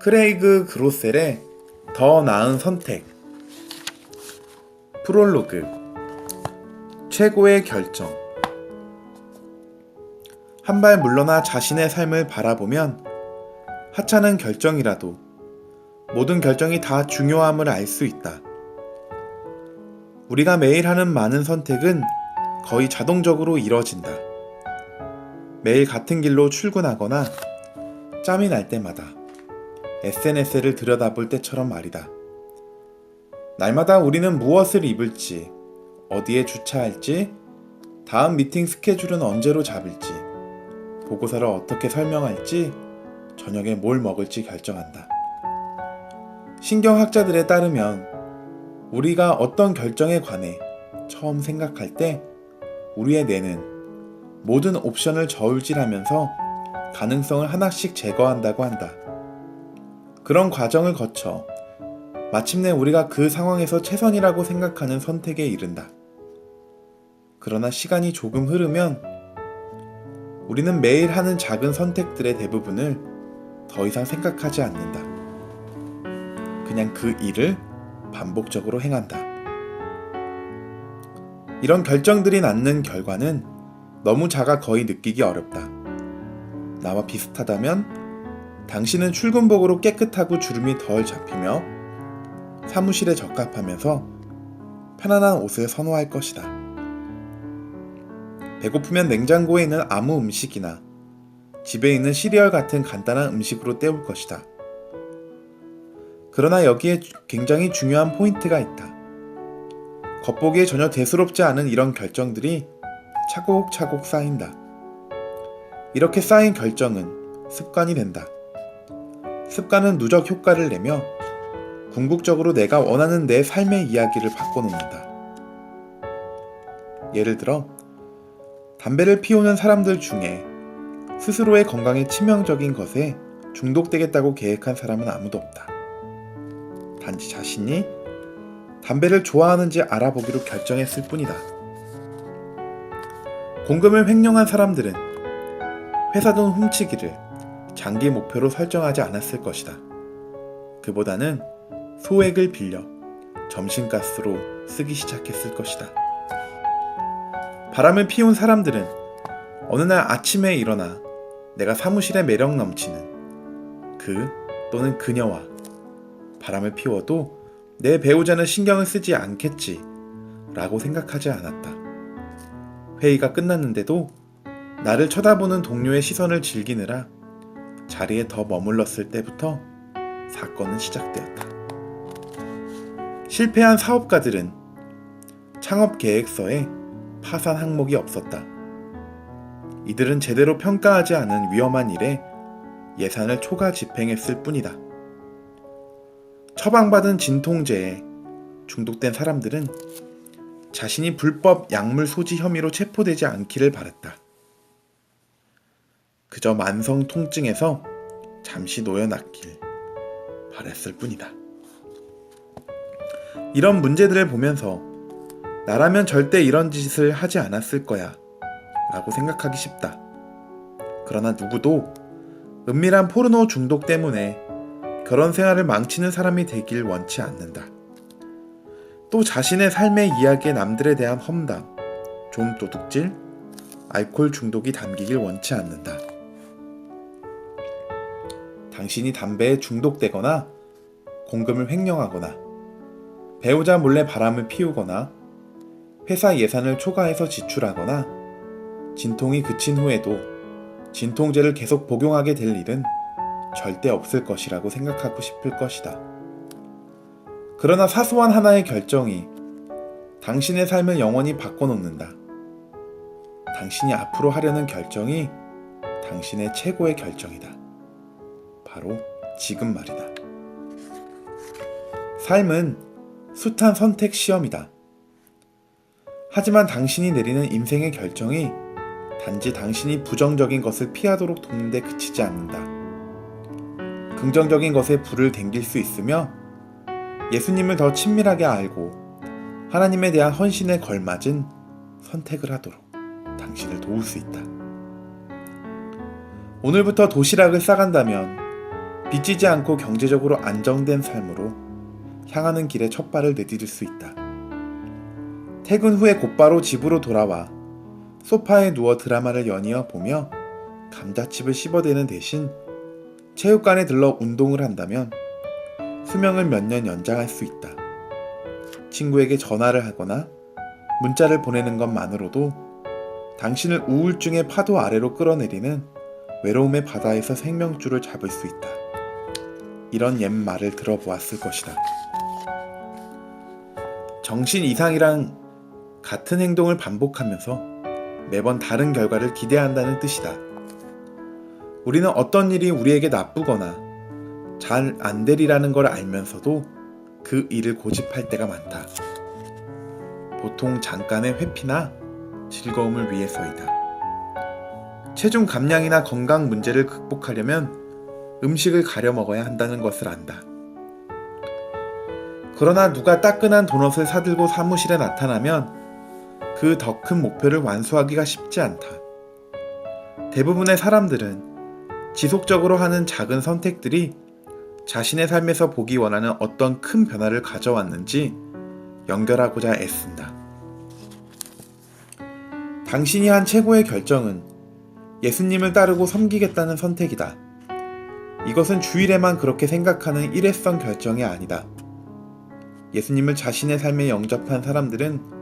크레이그 그로셀의 더 나은 선택 프롤로그 최고의 결정 한 발 물러나 자신의 삶을 바라보면 하찮은 결정이라도 모든 결정이 다 중요함을 알 수 있다. 우리가 매일 하는 많은 선택은 거의 자동적으로 이뤄진다. 매일 같은 길로 출근하거나 짬이 날 때마다 SNS를 들여다볼 때처럼 말이다. 날마다 우리는 무엇을 입을지, 어디에 주차할지, 다음 미팅 스케줄은 언제로 잡을지, 보고서를 어떻게 설명할지, 저녁에 뭘 먹을지 결정한다. 신경학자들에 따르면 우리가 어떤 결정에 관해 처음 생각할 때 우리의 뇌는 모든 옵션을 저울질하면서 가능성을 하나씩 제거한다고 한다. 그런 과정을 거쳐 마침내 우리가 그 상황에서 최선이라고 생각하는 선택에 이른다. 그러나 시간이 조금 흐르면 우리는 매일 하는 작은 선택들의 대부분을 더 이상 생각하지 않는다. 그냥 그 일을 반복적으로 행한다. 이런 결정들이 낳는 결과는 너무 작아 거의 느끼기 어렵다. 나와 비슷하다면 당신은 출근복으로 깨끗하고 주름이 덜 잡히며 사무실에 적합하면서 편안한 옷을 선호할 것이다. 배고프면 냉장고에 있는 아무 음식이나 집에 있는 시리얼 같은 간단한 음식으로 때울 것이다. 그러나 여기에 굉장히 중요한 포인트가 있다. 겉보기에 전혀 대수롭지 않은 이런 결정들이 차곡차곡 쌓인다. 이렇게 쌓인 결정은 습관이 된다. 습관은 누적 효과를 내며 궁극적으로 내가 원하는 내 삶의 이야기를 바꿔놓는다. 예를 들어, 담배를 피우는 사람들 중에 스스로의 건강에 치명적인 것에 중독되겠다고 계획한 사람은 아무도 없다. 단지 자신이 담배를 좋아하는지 알아보기로 결정했을 뿐이다. 공금을 횡령한 사람들은 회사 돈 훔치기를 장기 목표로 설정하지 않았을 것이다. 그보다는 소액을 빌려 점심가스로 쓰기 시작했을 것이다. 바람을 피운 사람들은 어느 날 아침에 일어나 내가 사무실에 매력 넘치는 그 또는 그녀와 바람을 피워도 내 배우자는 신경을 쓰지 않겠지 라고 생각하지 않았다. 회의가 끝났는데도 나를 쳐다보는 동료의 시선을 즐기느라 자리에 더 머물렀을 때부터 사건은 시작되었다. 실패한 사업가들은 창업 계획서에 파산 항목이 없었다. 이들은 제대로 평가하지 않은 위험한 일에 예산을 초과 집행했을 뿐이다. 처방받은 진통제에 중독된 사람들은 자신이 불법 약물 소지 혐의로 체포되지 않기를 바랐다. 그저 만성 통증에서 잠시 놓여놨길 바랬을 뿐이다. 이런 문제들을 보면서 나라면 절대 이런 짓을 하지 않았을 거야 라고 생각하기 쉽다. 그러나 누구도 은밀한 포르노 중독 때문에 결혼 생활을 망치는 사람이 되길 원치 않는다. 또 자신의 삶의 이야기에 남들에 대한 험담, 좀 도둑질, 알코올 중독이 담기길 원치 않는다. 당신이 담배에 중독되거나 공금을 횡령하거나 배우자 몰래 바람을 피우거나 회사 예산을 초과해서 지출하거나 진통이 그친 후에도 진통제를 계속 복용하게 될 일은 절대 없을 것이라고 생각하고 싶을 것이다. 그러나 사소한 하나의 결정이 당신의 삶을 영원히 바꿔놓는다. 당신이 앞으로 하려는 결정이 당신의 최고의 결정이다. 바로 지금 말이다. 삶은 숱한 선택 시험이다. 하지만 당신이 내리는 인생의 결정이 단지 당신이 부정적인 것을 피하도록 돕는 데 그치지 않는다. 긍정적인 것에 불을 댕길 수 있으며 예수님을 더 친밀하게 알고 하나님에 대한 헌신에 걸맞은 선택을 하도록 당신을 도울 수 있다. 오늘부터 도시락을 싸간다면 빚지지 않고 경제적으로 안정된 삶으로 향하는 길에 첫 발을 내디딜 수 있다. 퇴근 후에 곧바로 집으로 돌아와 소파에 누워 드라마를 연이어 보며 감자칩을 씹어대는 대신 체육관에 들러 운동을 한다면 수명을 몇 년 연장할 수 있다. 친구에게 전화를 하거나 문자를 보내는 것만으로도 당신을 우울증의 파도 아래로 끌어내리는 외로움의 바다에서 생명줄을 잡을 수 있다. 이런 옛 말을 들어보았을 것이다. 정신 이상이랑 같은 행동을 반복하면서 매번 다른 결과를 기대한다는 뜻이다. 우리는 어떤 일이 우리에게 나쁘거나 잘 안 되리라는 걸 알면서도 그 일을 고집할 때가 많다. 보통 잠깐의 회피나 즐거움을 위해서이다. 체중 감량이나 건강 문제를 극복하려면 음식을 가려 먹어야 한다는 것을 안다. 그러나 누가 따끈한 도넛을 사들고 사무실에 나타나면 그 더 큰 목표를 완수하기가 쉽지 않다. 대부분의 사람들은 지속적으로 하는 작은 선택들이 자신의 삶에서 보기 원하는 어떤 큰 변화를 가져왔는지 연결하고자 애쓴다. 당신이 한 최고의 결정은 예수님을 따르고 섬기겠다는 선택이다. 이것은 주일에만 그렇게 생각하는 일회성 결정이 아니다. 예수님을 자신의 삶에 영접한 사람들은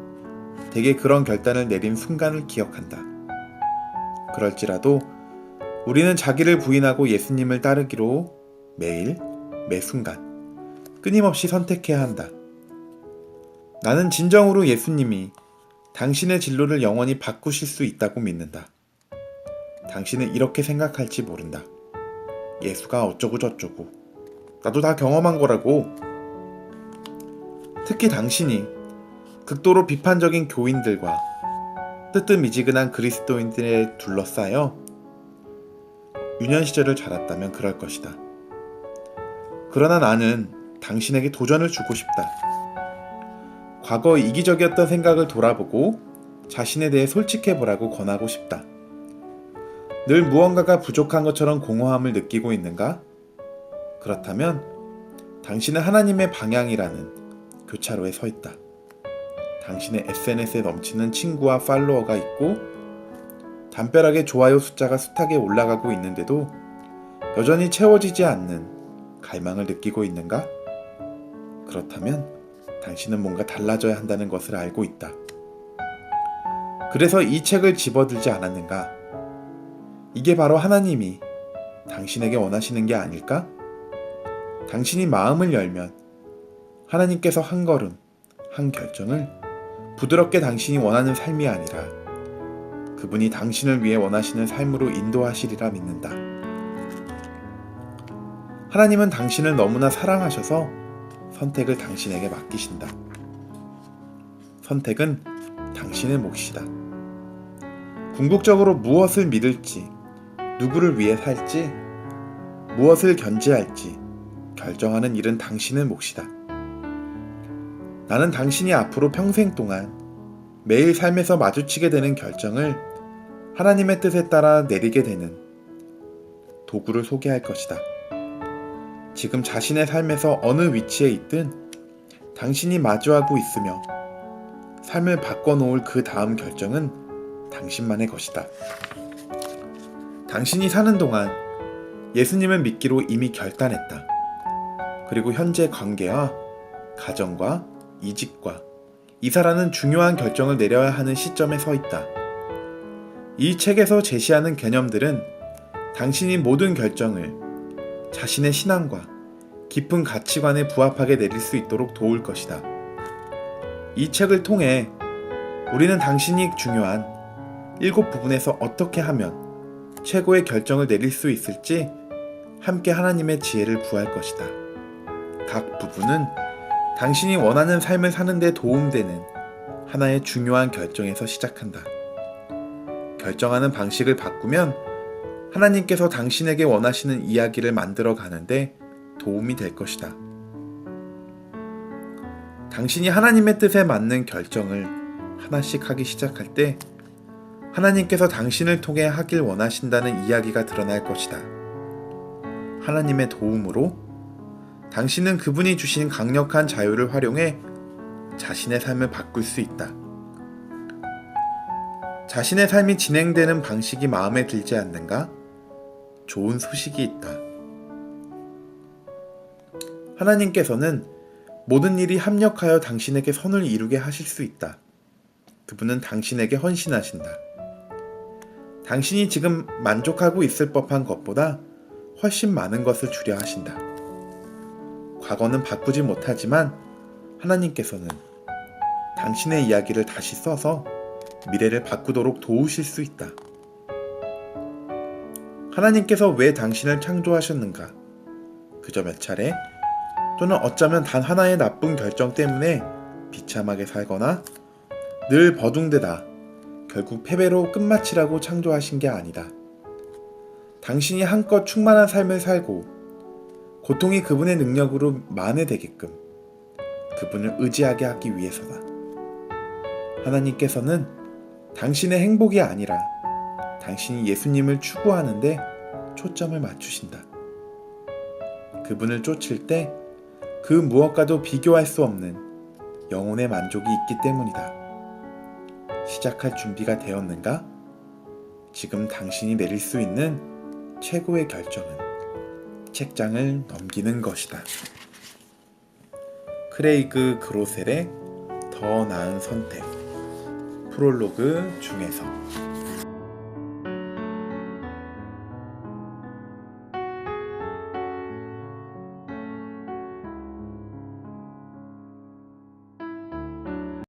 대개 그런 결단을 내린 순간을 기억한다. 그럴지라도 우리는 자기를 부인하고 예수님을 따르기로 매일, 매 순간, 끊임없이 선택해야 한다. 나는 진정으로 예수님이 당신의 진로를 영원히 바꾸실 수 있다고 믿는다. 당신은 이렇게 생각할지 모른다. 예수가 어쩌고 저쩌고. 나도 다 경험한 거라고. 특히 당신이 극도로 비판적인 교인들과 뜨뜻미지근한 그리스도인들에 둘러싸여 유년 시절을 자랐다면 그럴 것이다. 그러나 나는 당신에게 도전을 주고 싶다. 과거 이기적이었던 생각을 돌아보고 자신에 대해 솔직해 보라고 권하고 싶다. 늘 무언가가 부족한 것처럼 공허함을 느끼고 있는가? 그렇다면 당신은 하나님의 방향이라는 교차로에 서 있다. 당신의 SNS에 넘치는 친구와 팔로워가 있고 담벼락에 좋아요 숫자가 숱하게 올라가고 있는데도 여전히 채워지지 않는 갈망을 느끼고 있는가? 그렇다면 당신은 뭔가 달라져야 한다는 것을 알고 있다. 그래서 이 책을 집어들지 않았는가? 이게 바로 하나님이 당신에게 원하시는 게 아닐까? 당신이 마음을 열면 하나님께서 한 걸음, 한 결정을 부드럽게 당신이 원하는 삶이 아니라 그분이 당신을 위해 원하시는 삶으로 인도하시리라 믿는다. 하나님은 당신을 너무나 사랑하셔서 선택을 당신에게 맡기신다. 선택은 당신의 몫이다. 궁극적으로 무엇을 믿을지, 누구를 위해 살지, 무엇을 견제할지 결정하는 일은 당신의 몫이다. 나는 당신이 앞으로 평생 동안 매일 삶에서 마주치게 되는 결정을 하나님의 뜻에 따라 내리게 되는 도구를 소개할 것이다. 지금 자신의 삶에서 어느 위치에 있든 당신이 마주하고 있으며 삶을 바꿔놓을 그 다음 결정은 당신만의 것이다. 당신이 사는 동안 예수님을 믿기로 이미 결단했다. 그리고 현재 관계와 가정과 이직과 이사라는 중요한 결정을 내려야 하는 시점에 서 있다. 이 책에서 제시하는 개념들은 당신이 모든 결정을 자신의 신앙과 깊은 가치관에 부합하게 내릴 수 있도록 도울 것이다. 이 책을 통해 우리는 당신이 중요한 일곱 부분에서 어떻게 하면 최고의 결정을 내릴 수 있을지 함께 하나님의 지혜를 구할 것이다. 각 부분은 당신이 원하는 삶을 사는데 도움되는 하나의 중요한 결정에서 시작한다. 결정하는 방식을 바꾸면 하나님께서 당신에게 원하시는 이야기를 만들어 가는데 도움이 될 것이다. 당신이 하나님의 뜻에 맞는 결정을 하나씩 하기 시작할 때 하나님께서 당신을 통해 하길 원하신다는 이야기가 드러날 것이다. 하나님의 도움으로 당신은 그분이 주신 강력한 자유를 활용해 자신의 삶을 바꿀 수 있다. 자신의 삶이 진행되는 방식이 마음에 들지 않는가? 좋은 소식이 있다. 하나님께서는 모든 일이 합력하여 당신에게 선을 이루게 하실 수 있다. 그분은 당신에게 헌신하신다. 당신이 지금 만족하고 있을 법한 것보다 훨씬 많은 것을 주려 하신다. 과거는 바꾸지 못하지만 하나님께서는 당신의 이야기를 다시 써서 미래를 바꾸도록 도우실 수 있다. 하나님께서 왜 당신을 창조하셨는가? 그저 몇 차례 또는 어쩌면 단 하나의 나쁜 결정 때문에 비참하게 살거나 늘 버둥대다 결국 패배로 끝마치라고 창조하신 게 아니다. 당신이 한껏 충만한 삶을 살고 고통이 그분의 능력으로 만회되게끔 그분을 의지하게 하기 위해서다. 하나님께서는 당신의 행복이 아니라 당신이 예수님을 추구하는데 초점을 맞추신다. 그분을 쫓을 때 그 무엇과도 비교할 수 없는 영혼의 만족이 있기 때문이다. 시작할 준비가 되었는가? 지금 당신이 내릴 수 있는 최고의 결정은 책장을 넘기는 것이다. 크레이그 그로셀의 더 나은 선택 프롤로그 중에서